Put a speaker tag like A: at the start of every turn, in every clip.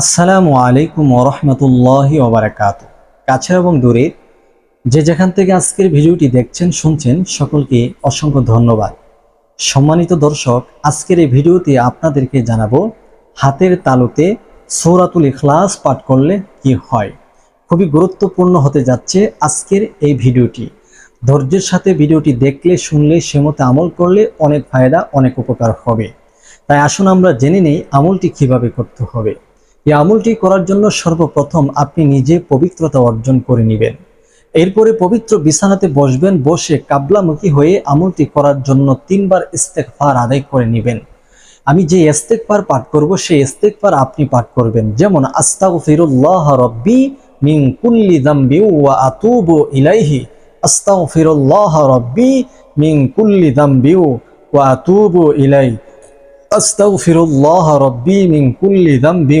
A: আসসালামু আলাইকুম ওরহমতুল্লাহ ওবরাকাত। কাছে এবং দূরে যে যেখান থেকে আজকের ভিডিওটি দেখছেন, শুনছেন, সকলকে অসংখ্য ধন্যবাদ। সম্মানিত দর্শক, আজকের এই ভিডিওতে আপনাদেরকে জানাব, হাতের তালুতে সৌরাতুল ইখলাস পাঠ করলে কি হয়? খুবই গুরুত্বপূর্ণ হতে যাচ্ছে আজকের এই ভিডিওটি। ধৈর্যের সাথে ভিডিওটি দেখলে, শুনলে, সে মতো আমল করলে অনেক ফায়দা, অনেক উপকার হবে। তাই আসুন আমরা জেনে নেই আমলটি কীভাবে করতে হবে। এই আমলটি করার জন্য সর্বপ্রথম আপনি নিজে পবিত্রতা অর্জন করে নেবেন। এরপরে পবিত্র বিছানাতে বসবেন, বসে কাবলামুখী হয়ে আমলটি করার জন্য তিনবার ইস্তেকফার আদায় করে নেবেন। আমি যে ইস্তেকফার পাঠ করব, সেই ইস্তেকফার আপনি পাঠ করবেন। যেমন, আস্তাগফিরুল্লাহ রব্বি মিন কুল্লি যামবি ওয়া আতুবু ইলাইহি। আস্তাগফিরুল্লাহ রব্বি মিন কুল্লি যামবি ওয়া আতুবু ইলাইহি আস্তাগফিরুল্লাহ রব্বি মিন কুল্লি যামবি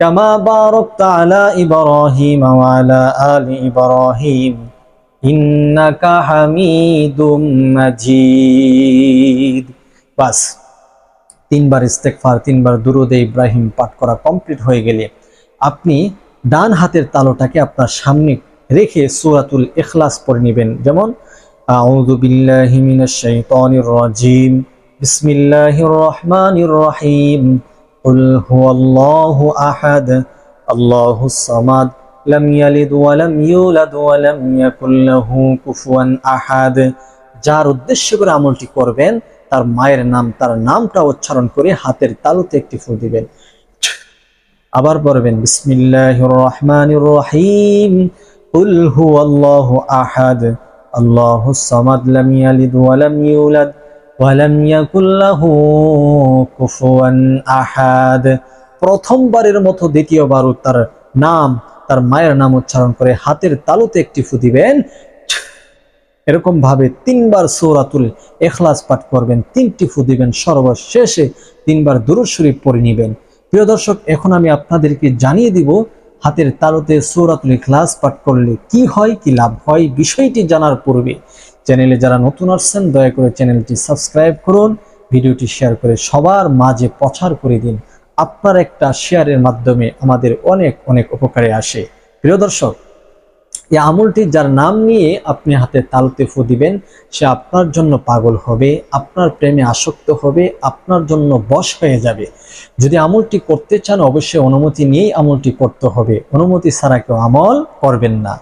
A: كما باركت على إبراهيم وعلى آل إبراهيم إنك حميد مجيد বাস তিনবার ইস্তেকফার তিনবার দুরুদে ইব্রাহিম পাঠ করা কমপ্লিট হয়ে গেলে আপনি ডান হাতের তালোটাকে আপনার সামনে রেখে সূরাতুল ইখলাস পড়ে নেবেন যেমন আউযু বিল্লাহি মিনাশ শাইতানির রাজিম বিসমিল্লাহির রহমানির রহিম قل هو الله أحد الله الصمد لم يلد ولم يولد ولم يكن له كفوا أحد যার উদ্দেশ্য করে আমলটি করবেন তার মায়ের নাম তার নামটা উচ্চারণ করে হাতের তালুতে একটি ফু দিবেন আবার পড়বেন বিসমিল্লাহির রহমানির রহিম قل هو الله أحد الله الصمد لم يلد ولم يولد ওয়ালাম ইয়াকুল লাহু কুফুয়ান আহাদ। প্রথমবারের মতো দ্বিতীয়বারও তার নাম, তার মায়ের নাম উচ্চারণ করে হাতের তালুতে একটি ফু দিবেন। এরকম ভাবে তিনবার সৌরাতুল এখলাস পাঠ করবেন, তিনটি ফু দিবেন, সর্বশেষে তিনবার দুরুদ শরীফ পড়ে নেবেন। প্রিয় দর্শক, এখন আমি আপনাদেরকে জানিয়ে দিব হাতের তালুতে সৌরাতুল এখলাস পাঠ করলে কি হয়, কি লাভ হয়, বিষয়টি জানার পূর্বে চ্যানেলে যারা নতুন আসছেন, দয়া করে চ্যানেলটি সাবস্ক্রাইব করুন, ভিডিওটি শেয়ার করে সবার মাঝে প্রচার করে দিন। আপনার একটা শেয়ারের মাধ্যমে আমাদের অনেক অনেক উপকারে আসে। প্রিয় দর্শক, এই আমলটি যার নাম নিয়ে আপনি হাতে তালতে ফু দিবেন, সে আপনার জন্য পাগল হবে, আপনার প্রেমে আসক্ত হবে, আপনার জন্য বশ হয়ে যাবে। যদি আমলটি করতে চান, অবশ্যই অনুমতি নিয়েই আমলটি করতে হবে। অনুমতি ছাড়া কেউ আমল করবেন না।